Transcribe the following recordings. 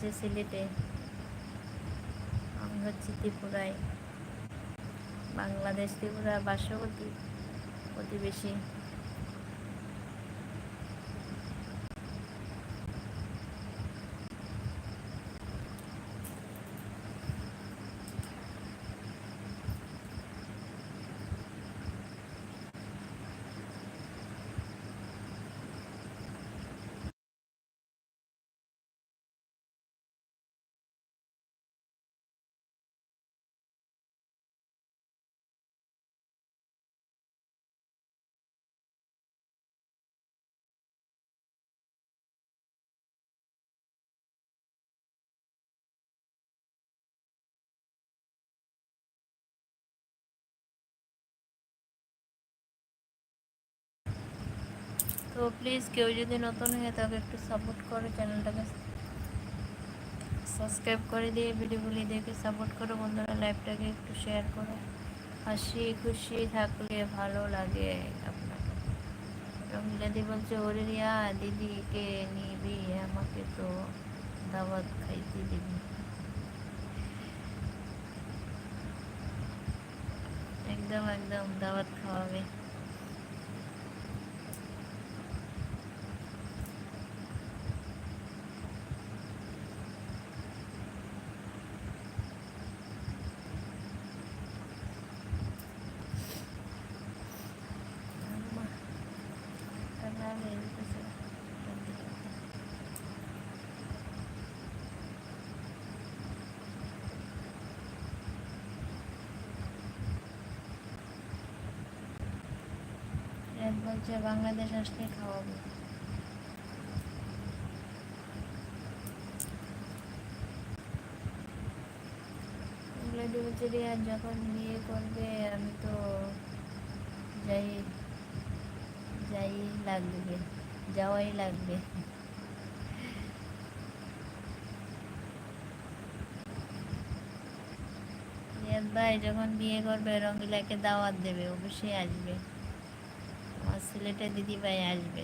হচ্ছে সিলেটে। আমি হচ্ছি ত্রিপুরায়। বাংলাদেশ ত্রিপুরা বাসবতী প্রতিবেশী। তো প্লিজ কেউ যদি নতুন হয়ে থাকে, একটু সাপোর্ট করে চ্যানেলটাকে সাবস্ক্রাইব করে দিয়ে ভিডিওগুলি দেখে সাপোর্ট করো বন্ধুরা লাইভটাকে একটু শেয়ার করো। হাসি খুশি থাকলে ভালো লাগে আপনাকে রমিলাদি বলছে, ওরে রিয়া, দিদিকে নিবি, আমাকে তো দাওয়াত খাইতে দিবি। একদম একদম, দাওয়াত খাওয়াবে। রিয়াদ বলছে বাংলাদেশ আসলে খাওয়াবো। যখন বিয়ে করবে, আমি তো যাই যাই লাগবে, যাওয়াই লাগবে। ভাই যখন বিয়ে করবে, রঙ্গিলাকে দাওয়াত দেবে, অবশ্যই আসবে। আমার সিলেটে দিদিভাই আসবে।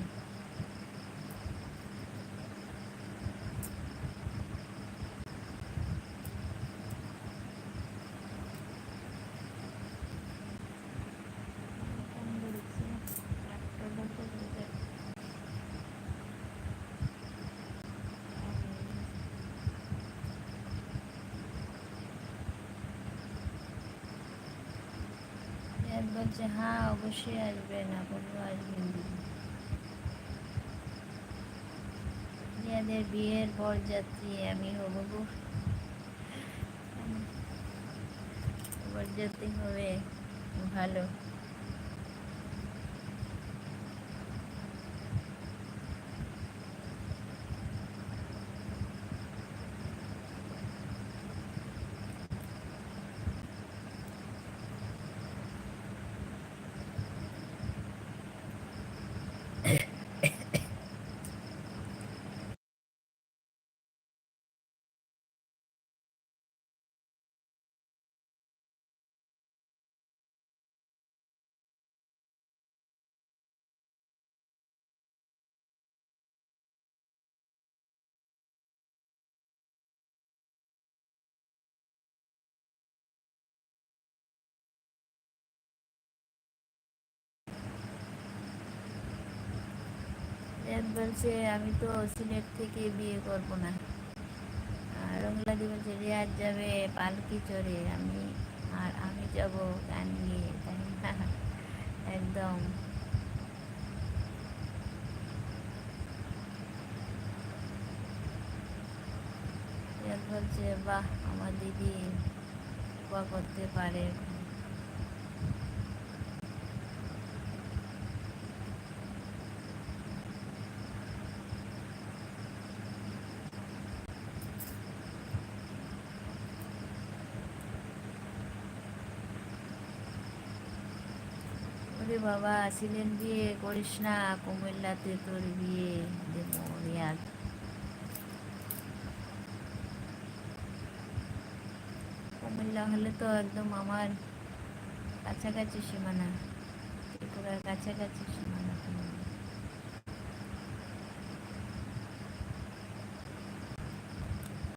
রিয়াদ বলছে হ্যাঁ অবশ্যই আসবে না বলব আসবেন রিয়াদের বিয়ের বরযাত্রী আমি হব বরযাত্রী হবে ভালো। বলছে আমি তো সিলেট থেকে বিয়ে করব না। আর রংলাদি বলছে রিয়াদ যাবে পালকি চড়ে, আমি আর আমি যাব গান নিয়ে তাই না? একদম। বলছে, বাহ, আমার দিদি করতে পারে। ওরে বাবা, আসিলেন বিয়ে, করিস না, কুমিল্লাতে তোর বিয়ে দেবো রিয়াদ কুমিল্লা হলে তো একদম আমার কাছাকাছি সীমানা, ত্রিপুরার কাছাকাছি সীমানা।